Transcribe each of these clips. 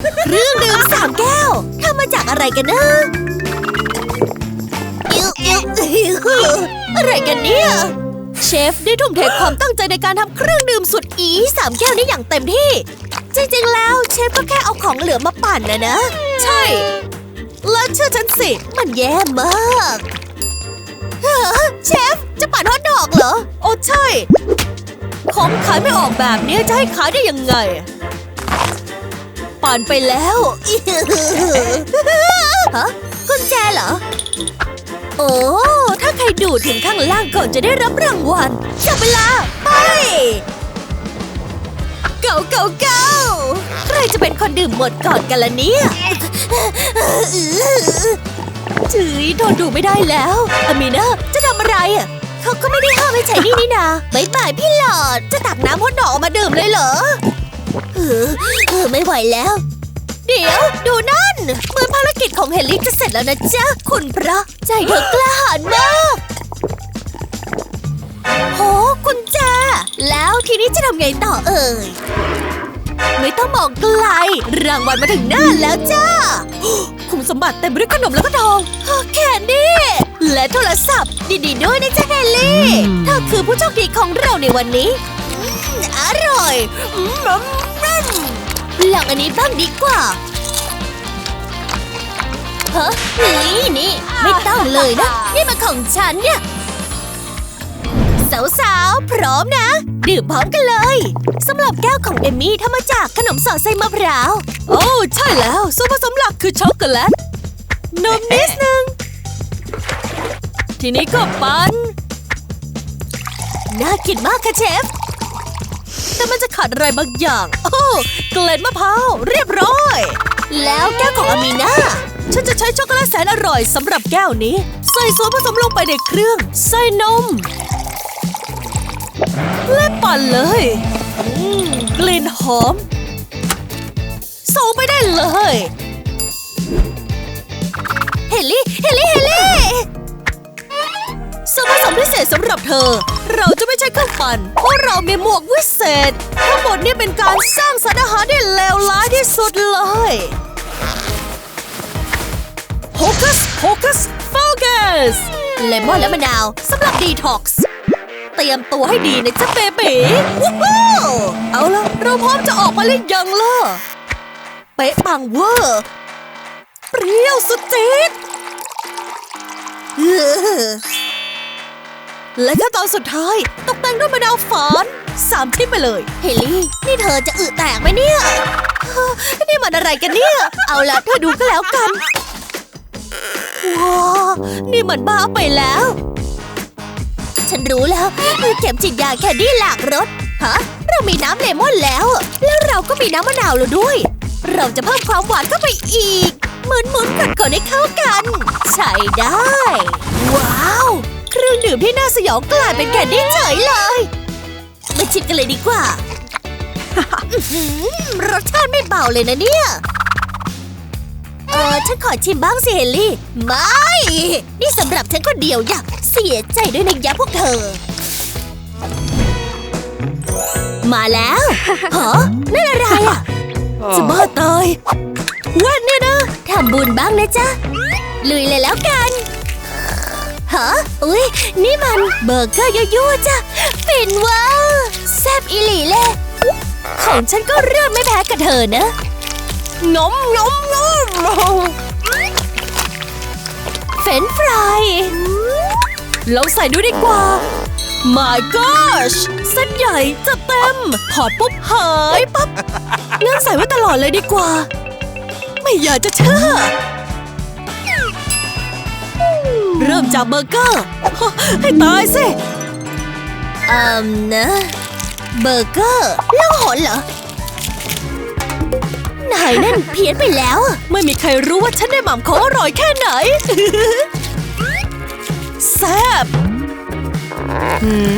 เครื่องดื่มสามแก้วทำมาจากอะไรกันนะอิ๊วอิ๊วอิ๊วอะไรกันเนี่ย เชฟได้ทุ่มเทความตั้งใจในการทำเครื่องดื่มสุดอีสามแก้วนี้อย่างเต็มที่ จริงๆ แล้วเชฟก็แค่เอาของเหลือมาปั่นนะนะ ใช่ แล้วเชื่อฉันสิ มันแย่มากฮะเชฟ จะปั่นฮอทดอกเหรอ โอ้ใช่ ของขายไม่ออกแบบนี้จะให้ขายได้ยังไง ปั่นไปแล้วฮะกุญแจเหรอ โอ้ ถ้าใครดูถึงข้างล่างก่อนจะได้รับรางวัลจับเวลาไปเก่าเก่าเก่าใครจะเป็นคนดื่มหมดก่อนกันล่ะเนี่ยจืยทนดูไม่ได้แล้วอามีนาจะทำอะไรอะเขาก็ไม่ได้ห้ามให้ใช้นี่นี่นาบายบายพี่หลอด จะตักน้ำพดดอกออกมาดื่มเลยเหรอ เออเออไม่ไหวแล้ว เดี๋ยวดูนั่นเหมือนภารกิจของเฮนรี่จะเสร็จแล้วนะจ๊ะ คุณพระใจเธอกล้าหาญมากโหคุณแจแล้วทีนี้จะทำไงต่อเอ่ย ไม่ต้องมองไกล รางวัลมาถึงหน้าแล้วจ้า คุณสมบัติเต็มไปด้วยขนมแล้วก็ทองแค่นี้และโทรศัพท์ ดีๆด้วยนะจ๊ะเฮลลี่เธอคือผู้โชคดีของเราในวันนี้อืมอร่อยอืมอืมอืม ลองอันนี้บ้างดีกว่าเฮ้นี่นี่ไม่ต้องเลยนะ นี่มันของฉันเนี่ยสาวๆ พร้อมนะ ดื่มพร้อมกันเลยสำหรับแก้วของเอมมี่ทำมาจากขนมสอดไส้มะพร้าว โอ้ใช่แล้ว ส่วนผสมหลักคือช็อกโกแลตนมนิดนึง ทีนี้ก็ปันน่ากินมากค่ะเชฟ แต่มันจะขาดอะไรบางอย่าง โอ้เกล็ดมะพร้าวเรียบร้อย แล้วแก้วของอามีนาฉันจะใช้ช็อกโกแลตแสนอร่อยสำหรับแก้วนี้ ใส่ส่วนผสมลงไปในเครื่อง ใส่นม และปั่นเลยอืมกลิ่นหอมส่งไปได้เลย เฮลลี่ เฮลลี่เฮลลี่ส่วนผสมพิเศษสำหรับเธอ เราจะไม่ใช้เครื่องปั่นเพราะเรามีหมวกวิเศษ ทั้งหมดนี้เป็นการสร้างสารอาหารที่เลวร้ายที่สุดเลยโฮกัสโฮกัสโฟกัสเลมอนและมะนาวสำหรับดีท็อกซ์เตรียมตัวให้ดีนะจ๊ะเบบีวู้ฮู้เอาละเราพร้อมจะออกมาเล่นยังล่ะ เป๊ะปังเวอร์เปรี้ยวสุดจี๊ด และขั้นตอนสุดท้าย ตกแต่งด้วยมะนาวฝานสามชิ้นไปเลย เฮลี่ นี่เธอจะอึแตกไหมเนี่ยเฮ้อนี่มันอะไรกันเนี่ย เอาละเธอดูก็แล้วกัน ว้าวนี่มันบ้าไปแล้ว ฉันรู้แล้วคือเข็มฉีดยาแคนดี้หลากรสฮะ เรามีน้ำเลมอนแล้ว แล้วเราก็มีน้ำมะนาวแล้วด้วย เราจะเพิ่มความหวานเข้าไปอีกหมุนหมุนๆก่อนๆให้เข้ากัน ใช่ได้ ว้าว เครื่องดื่มที่น่าสยองกลายเป็นแคนดี้เฉยเลย มาชิมกันเลยดีกว่าอื้อหือรสชาติไม่เบาเลยนะเนี่ย เออฉันขอชิมบ้างสิเฮลลี่ ไม่ นี่สำหรับฉันคนเดียวอยากเสียใจด้วยนะยะพวกเธอ มาแล้วฮะนั่นอะไรอะจะบ้าตายวันเนี่ยนะทำบุญบ้างนะจ๊ะ ลุยเลยแล้วกัน ฮะอุ้ยนี่มันเบอร์เกอร์ยั่วๆจ้ะฟินว้าแซบอีหลีเลยของฉันก็เริ่มไม่แพ้กับเธอนะงมงมงมเฟนฟรายลองใส่ดูดีกว่า My gosh เส้นใหญ่จะเต็ม ถอดปุ๊บหายปั๊บงั้นใส่ไว้ตลอดเลยดีกว่า ไม่อยากจะเชื่อ เริ่มจากเบอร์เกอร์ฮะให้ตายสิอืมนะเบอร์เกอร์ล่องหนเหรอนายนั่นเพี้ยนไปแล้วอะไม่มีใครรู้ว่าฉันได้หม่ำของอร่อยแค่ไหนแซ่บ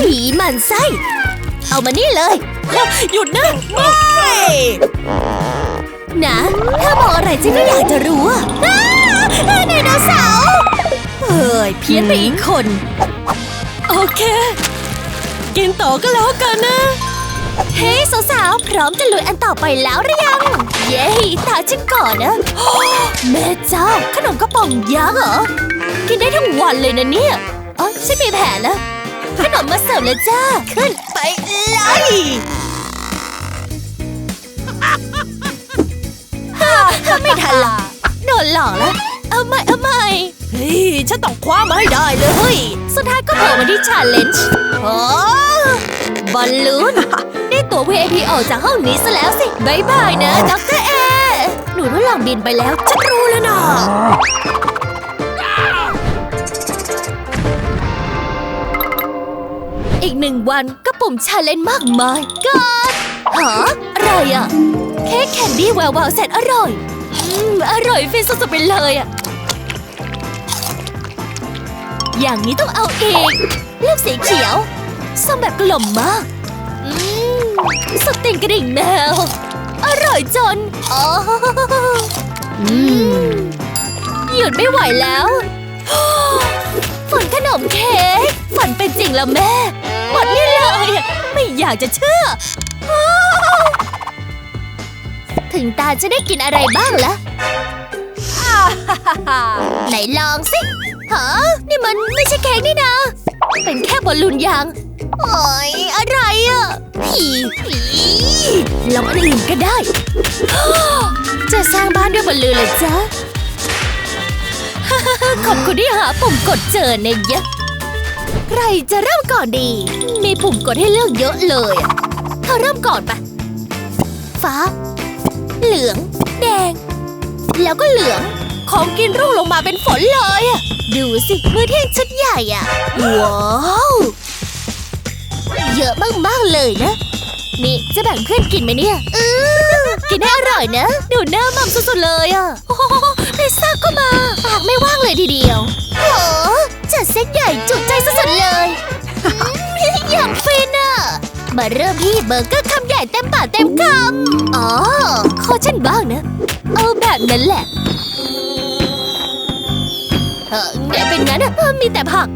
ผีหมันไส้ เอามานี่เลยแล้วหยุดนะ ไม่นะ ถ้ามองอะไรฉันก็อยากจะรู้อะอ้าไดโนเสาร์ เอ้ยเพี้ยนไปอีกคน โอเค กินต่อก็แล้วกันนะ เฮ้ยสาวๆพร้อมจะลุยอันต่อไปแล้วหรือยัง เย้ตาฉันก่อนนะแม่เจ้าขนมกระป๋องยักษ์เหรอ กินได้ทั้งวันเลยนะเนี่ยอ๋อฉันมีแผนแล้วขนมมาเสิร์ฟแล้วจ้า ขึ้นไปเลยฮ่าไม่ทันละโดนหลอกแล้ว เอาใหม่เอาใหม่ เฮ้ยฉันต้องคว้ามาให้ได้เลย สุดท้ายก็โผล่มาที่ชาเลนจ์โอ้บอลลูน ได้ตั๋ว VIP ออกจากห้องนี้ซะแล้วสิบายบายนะดรเอ หนูรู้หลังบินไปแล้ว ฉันรู้แล้วนะอีกหนึ่งวันก็ปุ่มชาเลนจ์มากมายก็หาอะไรอะเค้กแคนดี้แวววาวแสนอร่อย อืม อร่อยฟินสุดๆไปเลยอะ อย่างนี้ต้องเอาอีกเลือกสีเขียวส้มแบบกลมมากอืมสติงกระดิ่งแมว อร่อยจนอ๋ออืมหยุดไม่ไหวแล้วฝันขนมเค้กฝันเป็นจริงแล้วแม่หมดนี่เลย ไม่อยากจะเชื่อ ถึงตาจะได้กินอะไรบ้างละไหนลองสิ ฮะนี่มันไม่ใช่เค้กนี่นะ เป็นแค่บอลลูนยางโอ้ยอะไรอะผีผีลองอันอื่นก็ได้ จะสร้างบ้านด้วยบอลลูนเลยจ๊ะขอบคุณที่หาปุ่มกดเจอเนี่ยยะใครจะเริ่มก่อนดี มีปุ่มกดให้เลือกเยอะเลยอะเธอเริ่มก่อนปะฟ้า เหลือง แดง แล้วก็เหลือง ของกินร่วงลงมาเป็นฝนเลยอะดูสิมื้อเที่ยงชุดใหญ่อะว้าว เยอะมากๆเลยนะ นี่จะแบ่งเพื่อนกินไหมเนี่ยอือกินให้อร่อยนะ ดูหน้ามัมสุดๆเลยอะ โอ้โหพิซซ่าก็มา ปากไม่ว่างเลยทีเดียวโอ้จัดเซตใหญ่จุใจสุดๆเลย อย่างฟินอะ มาเริ่มที่เบอร์เกอร์คำใหญ่เต็มปากเต็มคำ อ๋อขอฉันบ้างนะ เอาแบบนั้นแหละ เออไงเป็นงั้นอะมีแต่ผัก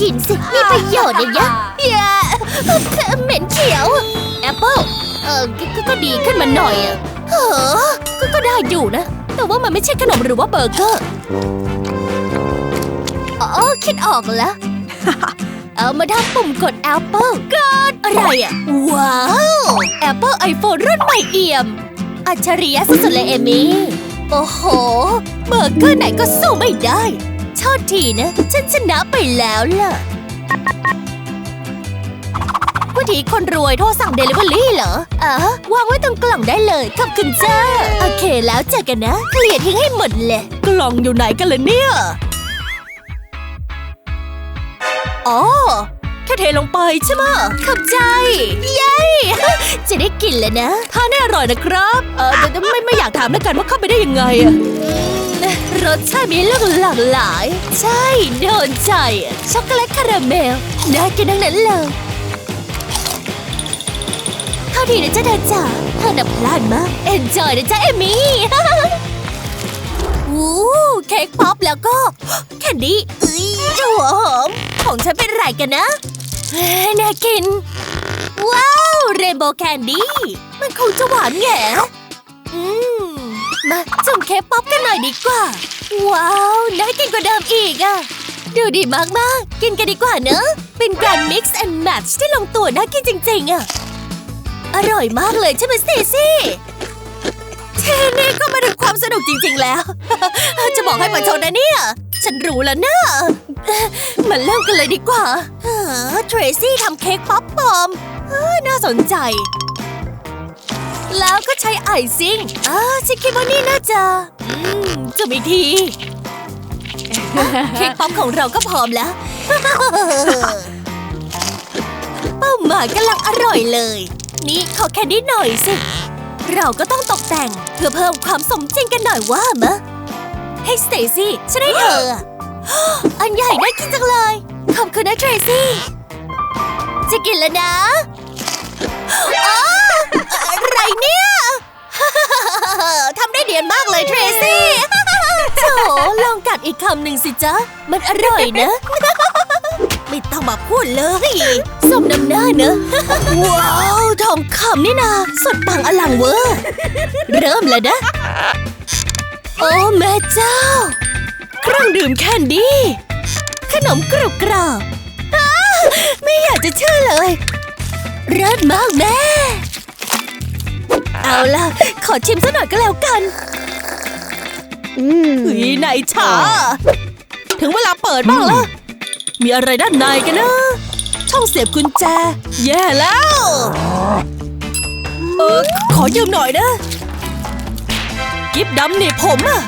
กินสิ มีประโยชน์นะยะแย่เหม็นเขียว แอปเปิลเออก็ก็ดีขึ้นมาหน่อยอะเออก็ก็ได้อยู่นะ แต่ว่ามันไม่ใช่ขนมหรือว่าเบอร์เกอร์อ๋อคิดออกแล้ว เอามาทำปุ่มกดแอปเปิลกดอะไรอะว้าวแอปเปิลไอโฟนรุ่นใหม่เอี่ยม อัจฉริยะสุดๆเลยเอมี่ โอ้โห เบอร์เกอร์ไหนก็สู้ไม่ได้ โทษทีนะ ฉันชนะไปแล้วล่ะวิธีคนรวยโทรสั่งเดลิเวอรี่เหรออ๋อวางไว้ตรงกล่องได้เลย ขอบคุณเจ้า โอเคแล้วเจอกันนะเคลียทิ้งให้หมดเลย กล่องอยู่ไหนกันล่ะเนี่ยอ๋อแค่เทลงไปใช่ไหมขอบใจ เย้ จะได้กินแล้วนะทานได้อร่อยนะครับ เออแต่ไม่ไม่อยากถามแล้วกันว่าเข้าไปได้ยังไงอะ รสชาติมีเรื่องหลากหลาย ใช่โดนใจ ช็อกโกแลตคาราเมลน่ากินทั้งนั้นเลยเท่าทีนะจ๊ะเธอจ๋าเธอน่ะพลาดมากเอ็นจอยนะจ๊ะเอมี่วู้เค้กป๊อปแล้วก็ แคนดี้เอ้ยหัวหอม ของฉันเป็นไรกันนะน่ากิน ว้าว เรนโบว์แคนดี้ มันคงจะหวานแง่อืม มาจุ่มเค้กป๊อปกันหน่อยดีกว่า ว้าวน่ากินกว่าเดิมอีกอะดูดีมากๆกินกันดีกว่าเนอะ เป็นการ mix and match ที่ลงตัวน่ากินจริงๆอะอร่อยมากเลยใช่ไหมสเตซี่เทนี่ก็มาถึงความสนุกจริงๆแล้ว จะบอกให้มาชนนะเนี่ย ฉันรู้แล้วนะมาเริ่มกันเลยดีกว่าเทรซี่ทำเค้กป๊อปปอมน่าสนใจ แล้วก็ใช้ไอซิ่งอ่าฉันคิดว่านี่น่าจะอืมจะมีที เค้กป๊อปของเราก็พร้อมแล้ว เป้าหมายกำลังอร่อยเลย นี่ขอแค่นิดหน่อยสิ เราก็ต้องตกแต่งเพื่อเพิ่มความสมจริงกันหน่อยว่ามะให้สเตซี่ฉันให้เธออะอันใหญ่น่ากินจังเลย ขอบคุณนะเทรซี่ จะกินแล้วนะ อะไรเนี่ย ทำได้เดียนมากเลยเทรซี่โถลองกัดอีกคำหนึ่งสิจ๊ะ มันอร่อยนะ ไม่ต้องมาพูดเลยสมน้ำหน้าเนอะ ว้าว ทองคำนี่นาสดปังอลังเวอร์เริ่มแล้วนะ โอ้แม่เจ้า เครื่องดื่มแคนดี้ ขนมกรุบกรอบไม่อยากจะเชื่อเลย เลิศมากแม่ เอาล่ะ ขอชิมสักหน่อยก็แล้วกัน อืมไหนฉาถึงเวลาเปิดบ้างแล้ว มีอะไรด้านในกันนะ ช่องเสียบกุญแจ แย่แล้ว เออ ขอยืมหน่อยนะ กิฟดำนี่ผมอะ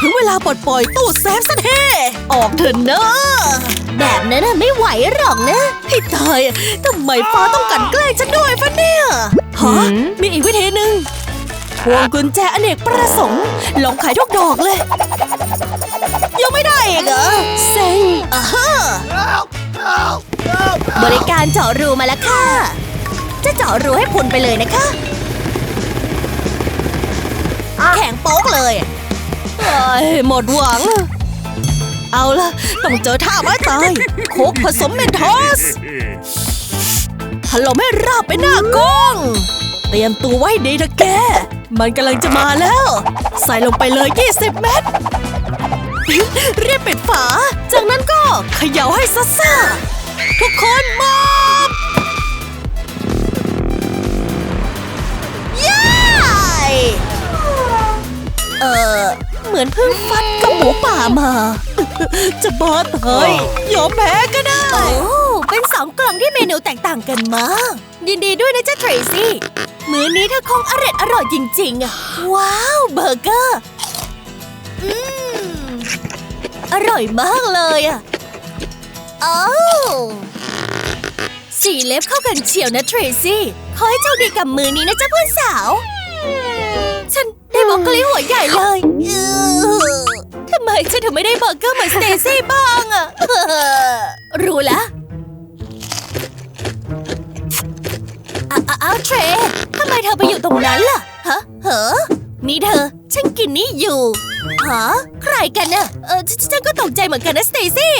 ถึงเวลาปลดปล่อยตู้เซฟซะเท่ออกเถอะเนอะ แบบนั้นน่ะไม่ไหวหรอกนะให้ตายอะทำไมฟ้าต้องกลันแกล้งฉันด้วยฟะเนี่ยฮะมีอีกวิธีหนึ่งพวงกุญแจอเนกประสงค์ลองขายทุกดอกเลย ยังไม่ได้อีกเหรอเซ็งอ่าฮะบริการเจาะรูมาแล้วค่ะ จะเจาะรูให้พุนไปเลยนะคะแข็งโป๊กเลยเอ้ยหมดหวัง เอาล่ะต้องเจอท่าไม้ตาย โคกผสมเมนทอสถล่มให้ราบไปหน้ากล้อง เตรียมตัวไว้ดีนะแก มันกำลังจะมาแล้ว ใส่ลงไปเลย 20 เม็ดเรียบปิดฝา จากนั้นก็เขย่าให้ซ่าซาทุกคนมอบย้ายเออ มือนเพิ่งฟัดกับหมูป่ามา จะบ้าตายยอมแพ้ก็ได้ โอ้ เป็นสองกล่องที่เมนูแตกต่างกันมาก ยินดีด้วยนะจ๊ะเทรซี่ มื้อนี้เธอคงอร่อยอร่อยจริงๆอะว้าว เบอร์เกอร์อืมอร่อยมากเลยอะโอ้าวสีเล็บเข้ากันเฉียวนะเทรซี่ ขอให้โชคดีกับมือนี้นะจ๊ะเพื่อนสาว ฉันได้บรอกโคลีหัวใหญ่เลยอื้อทำไมฉันถึงไม่ได้เบอร์เกอร์เหมือนสเตซี่บ้างอะรู้แล้วอ้าวอ้าวเทรทำไมเธอไปอยู่ตรงนั้นล่ะ ฮะเหรอนี่เธอ ฉันกินนี่อยู่ฮะใครกันน่ะเออฉนฉันก็ตกใจเหมือนกันนะสเตซี่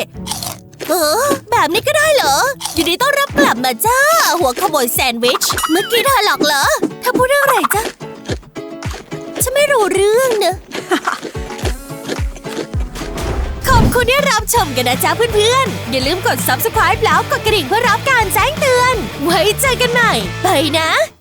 เออแบบนี้ก็ได้เหรอ อยู่ดีต้อนรับกลับมาจ้า หัวขโมยแซนด์วิช เมื่อกี้เธอหลอกเหรอเธอพูดเรื่องอะไรจ๊ะ ฉันไม่รู้เรื่องเนอะ ขอบคุณที่รับชมกันนะจ๊ะเพื่อนๆ อย่าลืมกด subscribe แล้วกดกระดิ่งเพื่อรับการแจ้งเตือน ไว้เจอกันใหม่ ไปนะ